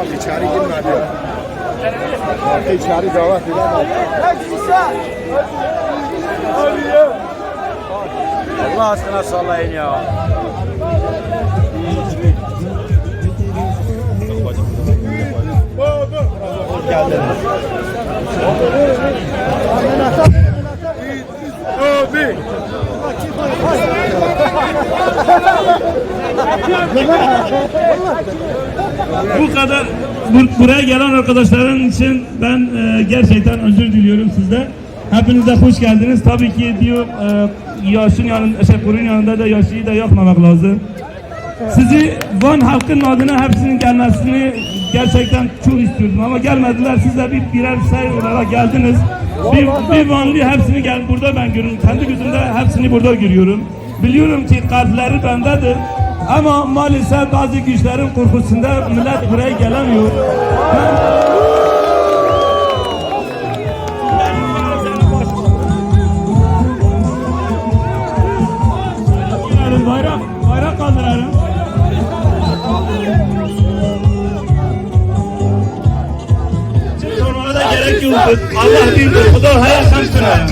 Bak içeri girmedi. Bak içeri davet edemedi. Allah aşkına sallayın ya. Geldi. Bu kadar bur- buraya gelen arkadaşların için ben e, gerçekten özür diliyorum sizden. Hepiniz hoş geldiniz. Tabii ki diyor e, yaşın yanında, şey, kurun yanında da yaşlıyı da yakmamak lazım. Sizi Van halkının adına hepsinin gelmesini gerçekten çok istiyordum ama gelmediler. Siz de bir birer say olarak geldiniz. Bir, bir Vanlı hepsini gel burada ben görüyorum. Kendi gözümde hepsini burada görüyorum. Biliyorum ki kalpleri bendedir. Ama maalesef bazı güçlerin korkusunda millet buraya gelemiyor. Ben, bayrak, bayrak kaldırarım. Sormana da gerek yoktur. Allah birdir. O da hayat kamçına.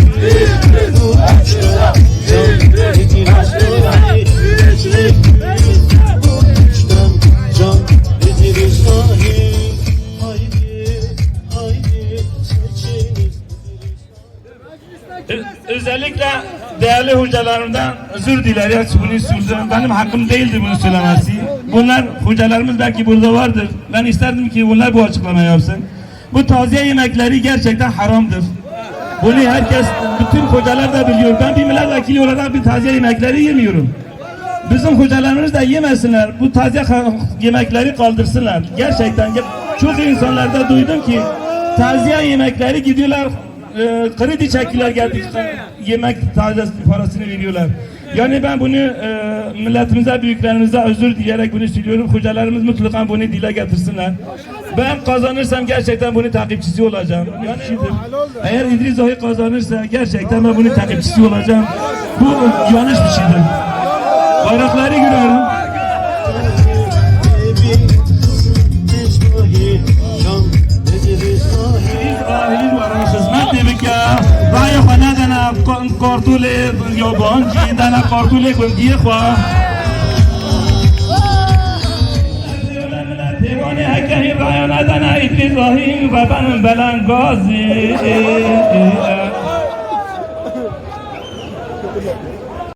Özellikle değerli hocalarımdan özür dilerim. Bunu sürdüm. Benim hakkım değildi bunu söylemesi. Bunlar hocalarımız belki burada vardır. Ben isterdim ki bunlar bu açıklama yapsın. Bu taziye yemekleri gerçekten haramdır. Bunu herkes, bütün hocalar da biliyor. Ben bir milletvekili olarak bir taziye yemekleri yemiyorum. Bizim hocalarımız da yemesinler. Bu taze yemekleri kaldırsınlar. Gerçekten ge- çok insanlarda duydum ki taziye yemekleri gidiyorlar e, kredi çekiyorlar geldik yemek taze parasını veriyorlar. Yani ben bunu e, milletimize, büyüklerimize özür dileyerek bunu söylüyorum. Hocalarımız mutlaka bunu dile getirsinler. Ben kazanırsam gerçekten bunun takipçisi olacağım. Yani eğer İdris Ohi kazanırsa gerçekten ben bunun takipçisi olacağım. Bu yanlış bir şeydir. Bayrakları görüyorum. رای خانه دنا کارتول یا دانا دنا کارتول گنگی خواه دیوانه هکه رای ندنا ایدریس راهیم و بن بلنگازی.